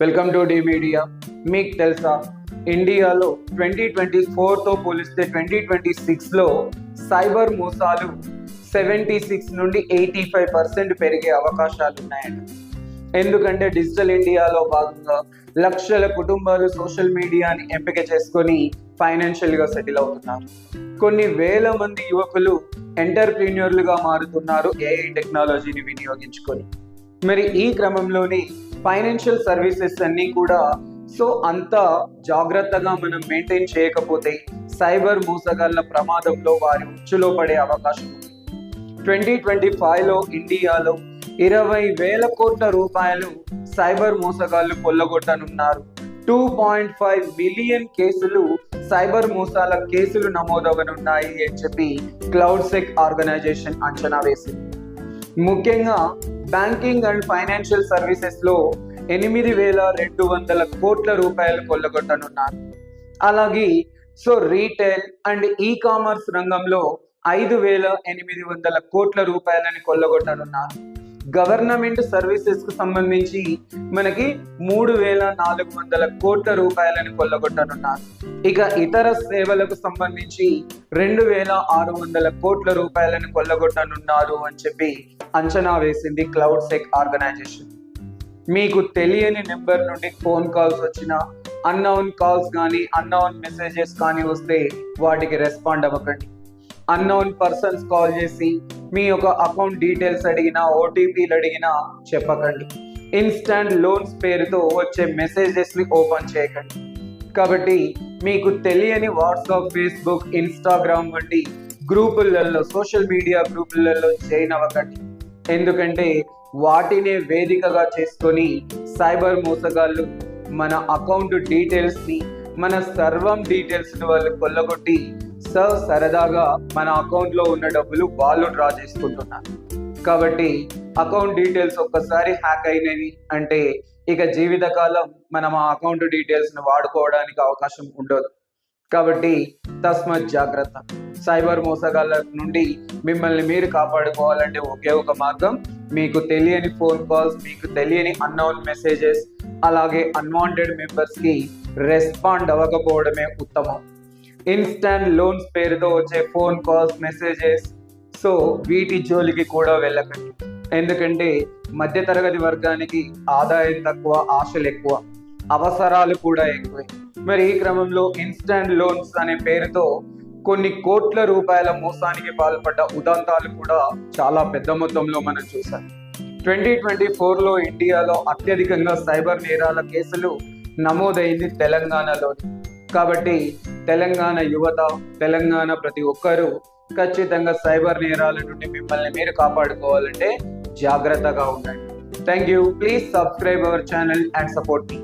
Welcome to D media మీకు తెలుసా? ఇండియాలో ట్వంటీ ట్వంటీ ఫోర్తో పోలిస్తే ట్వంటీ ట్వంటీ సిక్స్లో సైబర్ మోసాలు సెవెంటీ సిక్స్ నుండి ఎయిటీ ఫైవ్ పర్సెంట్ పెరిగే అవకాశాలు ఉన్నాయండి ఎందుకంటే డిజిటల్ ఇండియాలో భాగంగా లక్షల కుటుంబాలు సోషల్ మీడియాని ఎంపిక చేసుకొని ఫైనాన్షియల్గా సెటిల్ అవుతున్నారు. కొన్ని వేల మంది యువకులు ఎంటర్ప్రీన్యూర్లుగా మారుతున్నారు ఏఐ టెక్నాలజీని వినియోగించుకొని. మరి ఈ క్రమంలోనే ఫైనాన్షియల్ సర్వీసెస్ అన్నీ కూడా సో అంత జాగ్రత్తగా మనం మెయింటైన్ చేయకపోతే సైబర్ మోసగాళ్ళ ప్రమాదంలో వారి ఉచ్చులో పడే అవకాశం ఉంది. ట్వంటీ ట్వంటీ ఫైవ్లో ఇండియాలో ఇరవై వేల కోట్ల రూపాయలు సైబర్ మోసగాళ్ళు కొల్లగొట్టనున్నారు టూ పాయింట్ ఫైవ్ మిలియన్ కేసులు సైబర్ మోసాల కేసులు నమోదవనున్నాయి అని చెప్పి క్లౌడ్ సెక్ ఆర్గనైజేషన్ అంచనా వేసింది. ముఖ్యంగా బ్యాంకింగ్ అండ్ ఫైనాన్షియల్ సర్వీసెస్లో ఎనిమిది వేల రెండు వందల కోట్ల రూపాయలు కొల్లగొట్టనున్నారు. అలాగే so retail and e commerce రంగంలో ఐదు వేల ఎనిమిది వందల కోట్ల రూపాయలని కొల్లగొట్టనున్నారు. గవర్నమెంట్ సర్వీసెస్కు సంబంధించి మనకి మూడు వేల నాలుగు వందల కోట్ల రూపాయలను కొల్లగొట్టనున్నారు ఇక ఇతర సేవలకు సంబంధించి రెండు వేల ఆరు వందల కోట్ల రూపాయలను కొల్లగొట్టనున్నారు అని చెప్పి అంచనా వేసింది క్లౌడ్ సెక్ ఆర్గనైజేషన్ మీకు తెలియని నెంబర్ నుండి ఫోన్ కాల్స్ వచ్చిన అన్నౌన్ కాల్స్ కానీ అన్నౌన్ మెసేజెస్ కానీ వస్తే వాటికి రెస్పాండ్ అవ్వకండి. అన్నౌన్ పర్సన్స్ కాల్ చేసి మీ యొక్క అకౌంట్ డీటెయిల్స్ అడిగినా ఓటీపీలు అడిగినా చెప్పకండి. ఇన్స్టాంట్ లోన్స్ పేరుతో వచ్చే మెసేజెస్ని ఓపెన్ చేయకండి. కాబట్టి మీకు తెలియని వాట్సాప్ ఫేస్బుక్ ఇన్స్టాగ్రామ్ వంటి గ్రూపులలో సోషల్ మీడియా గ్రూపులలో జాయిన్ అవ్వకండి. ఎందుకంటే వాటినే వేదికగా చేసుకొని సైబర్ మోసగాళ్ళు మన అకౌంట్ డీటెయిల్స్ని మన సర్వం డీటెయిల్స్ని వాళ్ళు కొల్లగొట్టి సార్ సరదాగా మన అకౌంట్లో ఉన్న డబ్బులు వాళ్ళు డ్రా చేసుకుంటున్నారు. కాబట్టి అకౌంట్ డీటెయిల్స్ ఒక్కసారి హ్యాక్ అయినవి అంటే ఇక జీవితకాలం మనం ఆ అకౌంట్ డీటెయిల్స్ని వాడుకోవడానికి అవకాశం ఉండదు. కాబట్టి తస్మత్ జాగ్రత్త. సైబర్ మోసగాళ్ళ నుండి మిమ్మల్ని మీరు కాపాడుకోవాలంటే ఒకే ఒక మార్గం. మీకు తెలియని ఫోన్ కాల్స్ మీకు తెలియని అన్నౌన్ మెసేజెస్ అలాగే అన్వాంటెడ్ మెంబర్స్కి రెస్పాండ్ అవ్వకపోవడమే ఉత్తమం. ఇన్స్టాంట్ లోన్స్ పేరుతో వచ్చే ఫోన్ కాల్స్ మెసేజెస్ సో వీటి జోలికి కూడా వెళ్ళకండి. ఎందుకంటే మధ్యతరగతి వర్గానికి ఆదాయం తక్కువ ఆశలు ఎక్కువ అవసరాలు కూడా ఎక్కువే. మరి ఈ క్రమంలో ఇన్స్టాంట్ లోన్స్ అనే పేరుతో కొన్ని కోట్ల రూపాయల మోసానికి పాల్పడ్డ ఉదంతాలు కూడా చాలా పెద్ద మొత్తంలో మనం చూసాం ట్వంటీ ట్వంటీ ఫోర్లో ఇండియాలో అత్యధికంగా సైబర్ నేరాల కేసులు నమోదైంది తెలంగాణలో కాబట్టి తెలంగాణ యువత తెలంగాణ ప్రతి ఒక్కరూ ఖచ్చితంగా సైబర్ నేరాల నుండి మిమ్మల్ని మీరు కాపాడుకోవాలంటే జాగ్రత్తగా ఉండండి. Thank you please subscribe our channel and support me